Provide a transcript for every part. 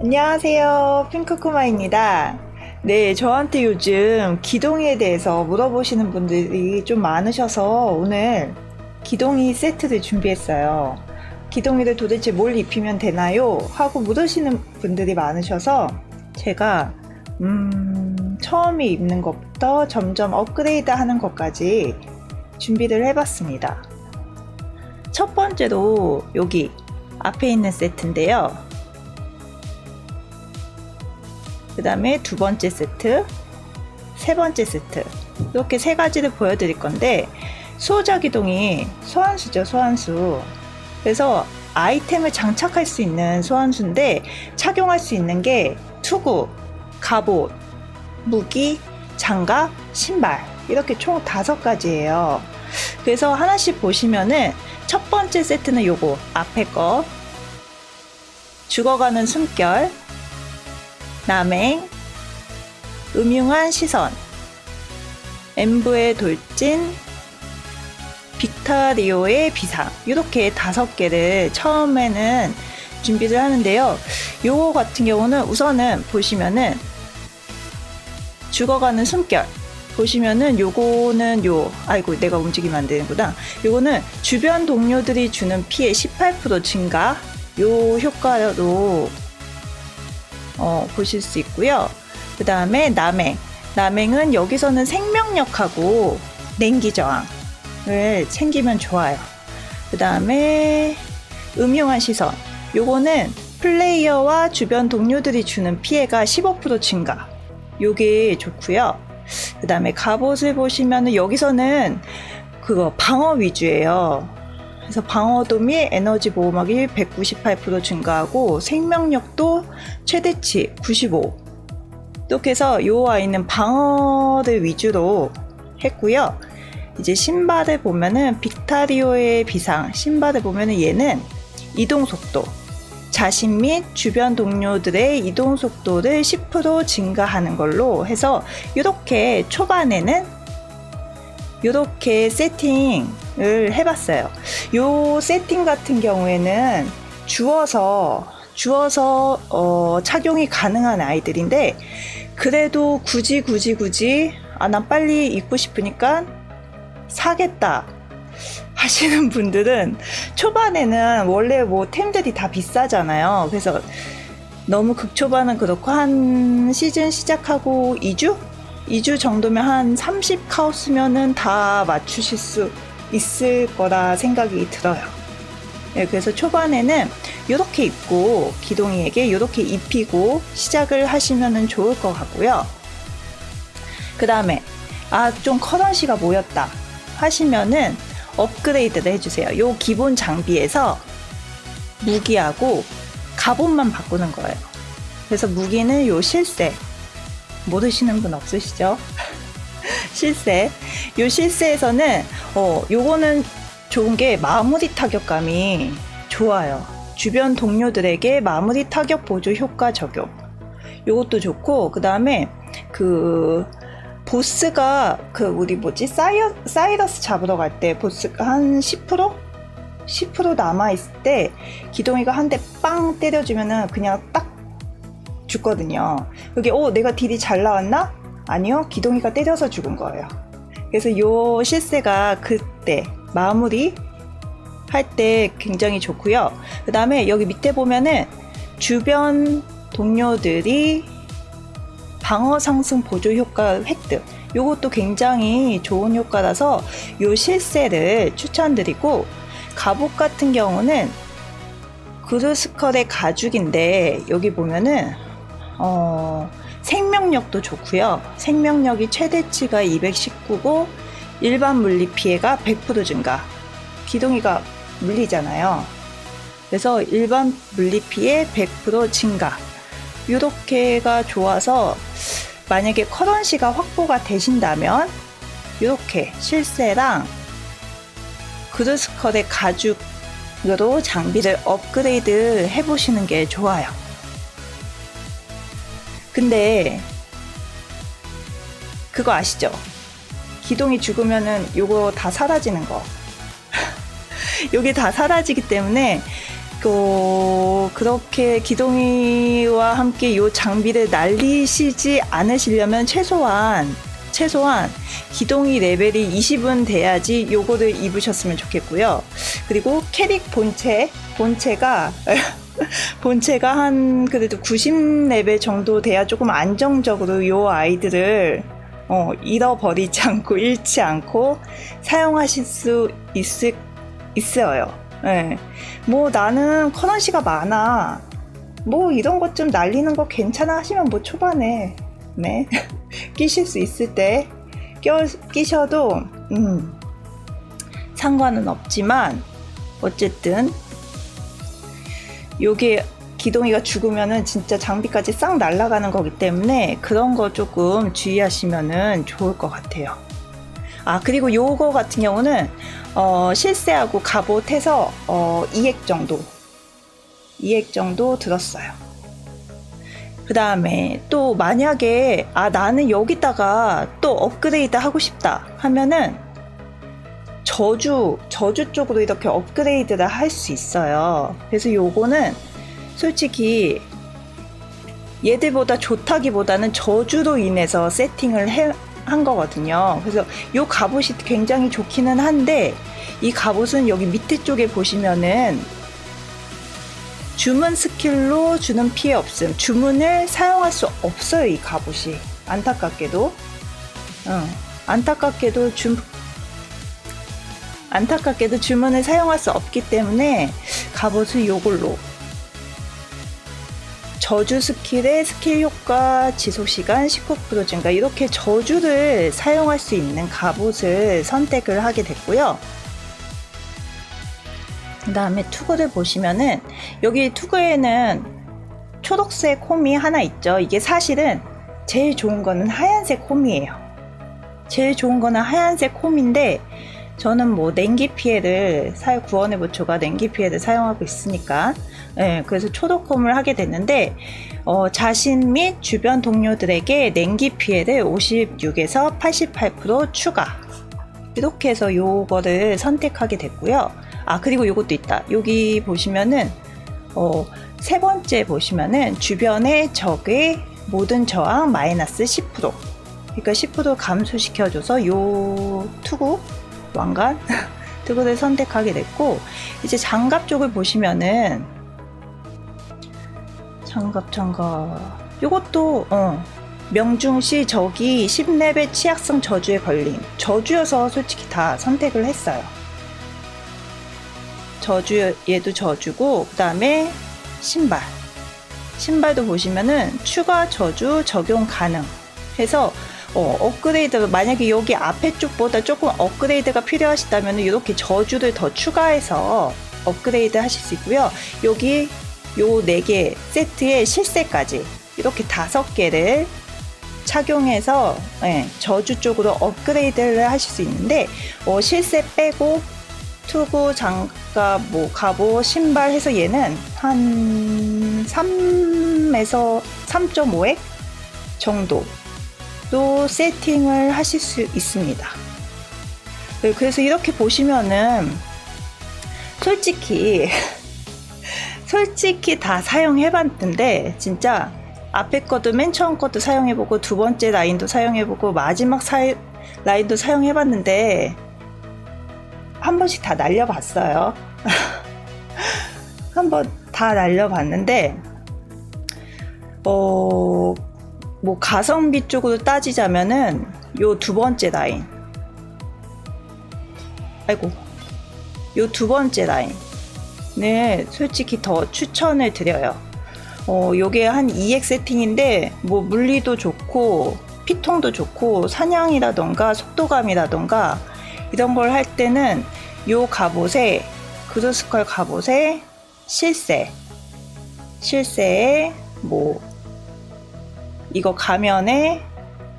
안녕하세요. 핑크코마입니다. 네, 저한테 요즘 기동이에 대해서 물어보시는 분들이 좀 많으셔서 오늘 기동이 세트를 준비했어요. 기동이를 도대체 뭘 입히면 되나요? 하고 물으시는 분들이 많으셔서 제가 음, 처음에 입는 것부터 점점 업그레이드 하는 것까지 준비를 해봤습니다. 첫 번째로 여기 앞에 있는 세트인데요. 그 다음에 두 번째 세트, 세 번째 세트. 이렇게 세 가지를 보여드릴 건데, 수호자 기동이 소환수죠, 소환수. 그래서 아이템을 장착할 수 있는 소환수인데, 착용할 수 있는 게 투구, 갑옷, 무기, 장갑, 신발. 이렇게 총 다섯 가지예요. 그래서 하나씩 보시면은 첫 번째 세트는 요거, 앞에 거. 죽어가는 숨결, 남행, 음흉한 시선, 엠브의 돌진, 빅타리오의 비상 이렇게 다섯 개를 처음에는 준비를 하는데요. 요거 같은 경우는 우선은 보시면은 죽어가는 숨결 보시면은 요거는 요 아이고 내가 움직이면 안 되는구나. 요거는 주변 동료들이 주는 피해 18% 증가 요 효과로 어, 보실 수 있고요. 그 다음에 남행. 남행은 여기서는 생명력하고 냉기 저항을 챙기면 좋아요. 그 다음에 음흉한 시선. 요거는 플레이어와 주변 동료들이 주는 피해가 15% 증가. 요게 좋고요. 그 다음에 갑옷을 보시면은 여기서는 그거 방어 위주예요. 그래서 방어도 및 에너지 보호막이 198% 증가하고 생명력도 최대치 95. 이렇게 해서 이 아이는 방어를 위주로 했고요. 이제 신발을 보면은 빅타리오의 비상 신발을 보면은 얘는 이동 속도 자신 및 주변 동료들의 이동 속도를 10% 증가하는 걸로 해서 이렇게 초반에는 이렇게 세팅 을 해봤어요. 요 세팅 같은 경우에는 주어서 주어서 어, 착용이 가능한 아이들인데 그래도 굳이 굳이 굳이 아 난 빨리 입고 싶으니까 사겠다 하시는 분들은 초반에는 원래 뭐 템들이 다 비싸잖아요. 그래서 너무 극초반은 그렇고 한 시즌 시작하고 2주? 2주 정도면 한 30 카우스면은 다 맞추실 수 있을 거라 생각이 들어요. 네, 그래서 초반에는 이렇게 입고 기동이에게 이렇게 입히고 시작을 하시면 좋을 것 같고요. 그 다음에 아 좀 커런시가 모였다 하시면은 업그레이드를 해주세요. 요 기본 장비에서 무기하고 갑옷만 바꾸는 거예요. 그래서 무기는 요 실세 모르시는 분 없으시죠? 실세. 요 실세에서는 어 요거는 좋은 게 마무리 타격감이 좋아요. 주변 동료들에게 마무리 타격 보조 효과 적용. 요것도 좋고 그다음에 그 보스가 그 우리 뭐지 사이어, 사이러스 잡으러 갈 때 보스가 한 10%? 10% 남아 있을 때 기동이가 한 대 빵 때려주면은 그냥 딱 죽거든요. 그게 어 내가 딜이 잘 나왔나? 아니요 기동이가 때려서 죽은 거예요. 그래서 요 실세가 그때 마무리 할 때 굉장히 좋고요. 그 다음에 여기 밑에 보면은 주변 동료들이 방어 상승 보조 효과 획득. 요것도 굉장히 좋은 효과라서 요 실세를 추천드리고 갑옷 같은 경우는 그루스컬의 가죽인데 여기 보면은 어, 생명력도 좋고요. 생명력이 최대치가 219고 일반 물리 피해가 100% 증가. 기동이가 물리잖아요. 그래서 일반 물리 피해 100% 증가. 이렇게가 좋아서 만약에 커런시가 확보가 되신다면 이렇게 실세랑 그루스컬의 가죽으로 장비를 업그레이드 해보시는 게 좋아요. 근데 그거 아시죠? 기동이 죽으면은 요거 다 사라지는 거. 요게 다 사라지기 때문에 어, 그렇게 기동이와 함께 요 장비를 날리시지 않으시려면 최소한 최소한 기동이 레벨이 20은 돼야지 요거를 입으셨으면 좋겠고요. 그리고 캐릭 본체 본체가 본체가 한 그래도 90레벨 정도 돼야 조금 안정적으로 요 아이들을 어, 잃어버리지 않고 잃지 않고 사용하실 수 있을 있어요. 예. 뭐 나는 커런시가 많아. 뭐 이런 것 좀 날리는 거 괜찮아 하시면 뭐 초반에 네 끼실 수 있을 때 껴, 끼셔도 음, 상관은 없지만 어쨌든 요게 기동이가 죽으면은 진짜 장비까지 싹 날아가는 거기 때문에 그런 거 조금 주의하시면은 좋을 것 같아요. 아 그리고 요거 같은 경우는 어, 실세하고 갑옷해서 어, 2액 정도 2액 정도 들었어요. 그 다음에 또 만약에 아 나는 여기다가 또 업그레이드 하고 싶다 하면은 저주 저주 쪽으로 이렇게 업그레이드를 할 수 있어요. 그래서 요거는 솔직히 얘들보다 좋다기보다는 저주로 인해서 세팅을 해, 한 거거든요. 그래서 요 갑옷이 굉장히 좋기는 한데 이 갑옷은 여기 밑에 쪽에 보시면은 주문 스킬로 주는 피해 없음. 주문을 사용할 수 없어요, 이 갑옷이. 안타깝게도. 응. 안타깝게도 주, 안타깝게도 주문을 사용할 수 없기 때문에 갑옷을 요걸로 저주 스킬의 스킬 효과 지속 시간 19% 증가 이렇게 저주를 사용할 수 있는 갑옷을 선택을 하게 됐고요. 그 다음에 투구를 보시면은 여기 투구에는 초록색 홈이 하나 있죠. 이게 사실은 제일 좋은 거는 하얀색 홈이에요. 제일 좋은 거는 하얀색 홈인데 저는 뭐 냉기 피해를 사용 구원의 보초가 냉기 피해를 사용하고 있으니까 예, 그래서 초록홈을 하게 됐는데 어, 자신 및 주변 동료들에게 냉기 피해를 56에서 88% 추가 이렇게 해서 요거를 선택하게 됐고요. 아 그리고 요것도 있다. 여기 보시면은 어, 세 번째 보시면은 주변의 적의 모든 저항 마이너스 10% 그러니까 10% 감소시켜줘서 요 투구 왕관? 투구를 선택하게 됐고 이제 장갑 쪽을 보시면은 장갑 장갑. 요것도 어 명중시 적이 10레벨 치약성 저주에 걸림 저주여서 솔직히 다 선택을 했어요. 저주 얘도 저주고 그 다음에 신발. 신발도 보시면은 추가 저주 적용 가능 해서 어, 업그레이드 만약에 여기 앞에 쪽보다 조금 업그레이드가 필요하시다면 이렇게 저주를 더 추가해서 업그레이드 하실 수 있고요. 여기 요 네 개 세트에 실세까지 이렇게 다섯 개를 착용해서 예, 저주 쪽으로 업그레이드를 하실 수 있는데 어, 실세 빼고 투구, 장갑, 뭐 갑옷, 신발 해서 얘는 한 3에서 3.5액 정도 로 세팅을 하실 수 있습니다. 네, 그래서 이렇게 보시면은 솔직히 솔직히 다 사용해봤는데 진짜 앞에 것도 맨 처음 것도 사용해보고 두 번째 라인도 사용해보고 마지막 사 라인도 사용해봤는데 한 번씩 다 날려봤어요. 한 번 다 날려봤는데 어, 뭐 가성비 쪽으로 따지자면은 요 두 번째 라인 아이고 요 두 번째 라인 네, 솔직히 더 추천을 드려요. 어, 요게 한 2X 세팅인데, 뭐, 물리도 좋고, 피통도 좋고, 사냥이라던가, 속도감이라던가, 이런 걸 할 때는 요 갑옷에, 그루스컬 갑옷에 실세, 실세에, 뭐, 이거 가면에,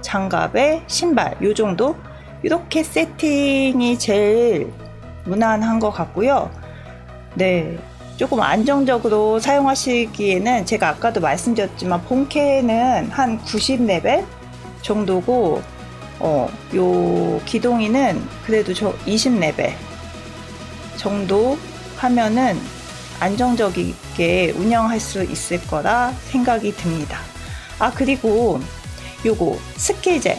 장갑에, 신발, 요 정도? 이렇게 세팅이 제일 무난한 것 같고요. 네. 조금 안정적으로 사용하시기에는 제가 아까도 말씀드렸지만 본캐는 한 90레벨 정도고 어, 요 기동이는 그래도 저 20레벨 정도 하면은 안정적이게 운영할 수 있을 거라 생각이 듭니다. 아, 그리고 요거 스킬잼.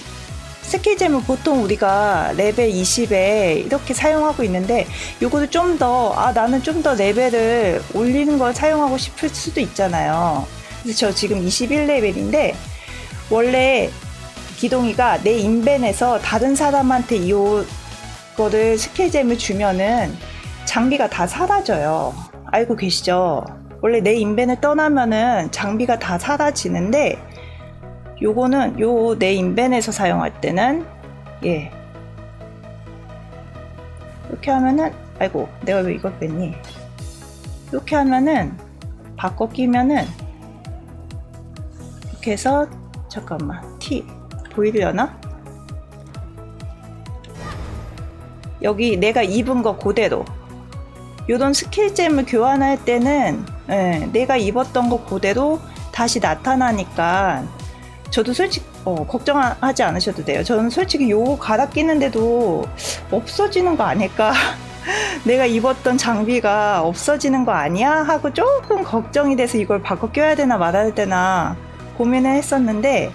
스킬잼은 보통 우리가 레벨 20에 이렇게 사용하고 있는데 요거를 좀 더, 아, 나는 좀 더 레벨을 올리는 걸 사용하고 싶을 수도 있잖아요. 그래서 저 지금 21레벨인데 원래 기동이가 내 인벤에서 다른 사람한테 이 거를 스킬잼을 주면은 장비가 다 사라져요. 알고 계시죠? 원래 내 인벤을 떠나면은 장비가 다 사라지는데 요거는 요 내 인벤에서 사용할 때는 예 이렇게 하면은 아이고 내가 왜 이걸 뺐니? 이렇게 하면은 바꿔 끼면은 이렇게 해서 잠깐만 T 보이려나? 여기 내가 입은 거 그대로 요런 스킬잼을 교환할 때는 예, 내가 입었던 거 그대로 다시 나타나니까 저도 솔직히 어, 걱정하지 않으셔도 돼요. 저는 솔직히 요거 갈아 끼는데도 없어지는 거 아닐까? 내가 입었던 장비가 없어지는 거 아니야? 하고 조금 걱정이 돼서 이걸 바꿔 껴야 되나 말아야 되나 고민을 했었는데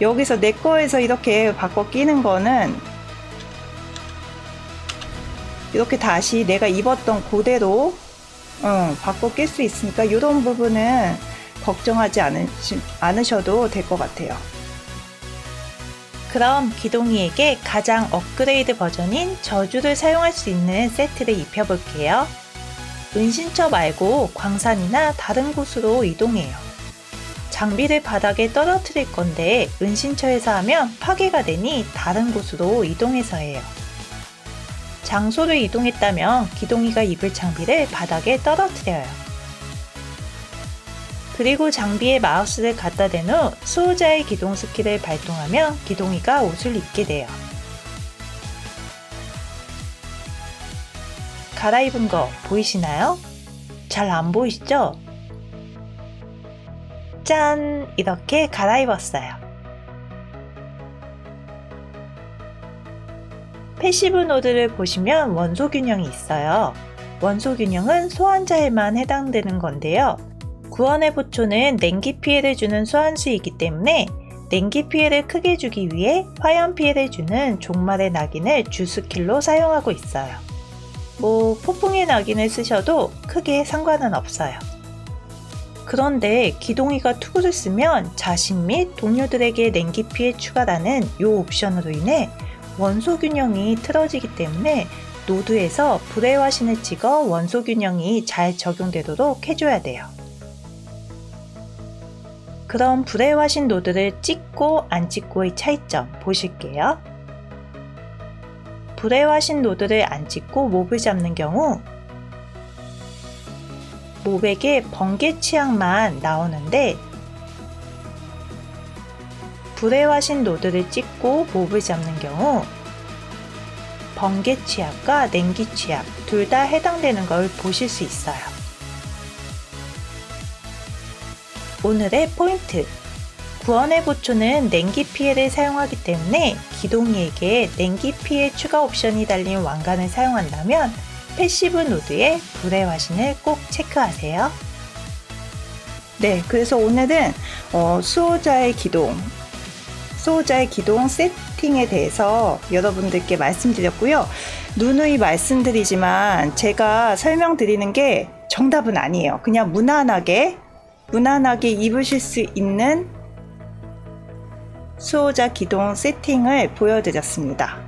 여기서 내 거에서 이렇게 바꿔 끼는 거는 이렇게 다시 내가 입었던 그대로 어, 바꿔 낄 수 있으니까 이런 부분은 걱정하지 않으시, 않으셔도 될 것 같아요. 그럼 기동이에게 가장 업그레이드 버전인 저주를 사용할 수 있는 세트를 입혀볼게요. 은신처 말고 광산이나 다른 곳으로 이동해요. 장비를 바닥에 떨어뜨릴 건데 은신처에서 하면 파괴가 되니 다른 곳으로 이동해서 해요. 장소를 이동했다면 기동이가 입을 장비를 바닥에 떨어뜨려요. 그리고 장비에 마우스를 갖다 댄 후 수호자의 기동 스킬을 발동하면 기동이가 옷을 입게 돼요. 갈아입은 거 보이시나요? 잘 안 보이시죠? 짠! 이렇게 갈아입었어요. 패시브 노드를 보시면 원소 균형이 있어요. 원소 균형은 소환자에만 해당되는 건데요. 구원의 보초는 냉기 피해를 주는 소환수이기 때문에 냉기 피해를 크게 주기 위해 화염 피해를 주는 종말의 낙인을 주 스킬로 사용하고 있어요. 뭐 폭풍의 낙인을 쓰셔도 크게 상관은 없어요. 그런데 기동이가 투구를 쓰면 자신 및 동료들에게 냉기 피해 추가라는 이 옵션으로 인해 원소 균형이 틀어지기 때문에 노드에서 불의 화신을 찍어 원소 균형이 잘 적용되도록 해줘야 돼요. 그럼 불의 화신 노드를 찍고 안 찍고의 차이점 보실게요. 불의 화신 노드를 안 찍고 몹을 잡는 경우 몹에게 번개 취향만 나오는데 불의 화신 노드를 찍고 몹을 잡는 경우 번개 취약과 냉기 취약 둘 다 해당되는 걸 보실 수 있어요. 오늘의 포인트. 구원의 보초는 냉기 피해를 사용하기 때문에 기동이에게 냉기 피해 추가 옵션이 달린 왕관을 사용한다면 패시브 노드에 불의 화신을 꼭 체크하세요. 네, 그래서 오늘은 어, 수호자의 기동, 수호자의 기동 세팅에 대해서 여러분들께 말씀드렸고요. 누누이 말씀드리지만 제가 설명드리는 게 정답은 아니에요. 그냥 무난하게, 무난하게 입으실 수 있는 수호자 기동 세팅을 보여드렸습니다.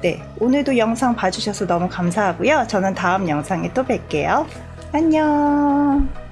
네, 오늘도 영상 봐주셔서 너무 감사하고요. 저는 다음 영상에 또 뵐게요. 안녕.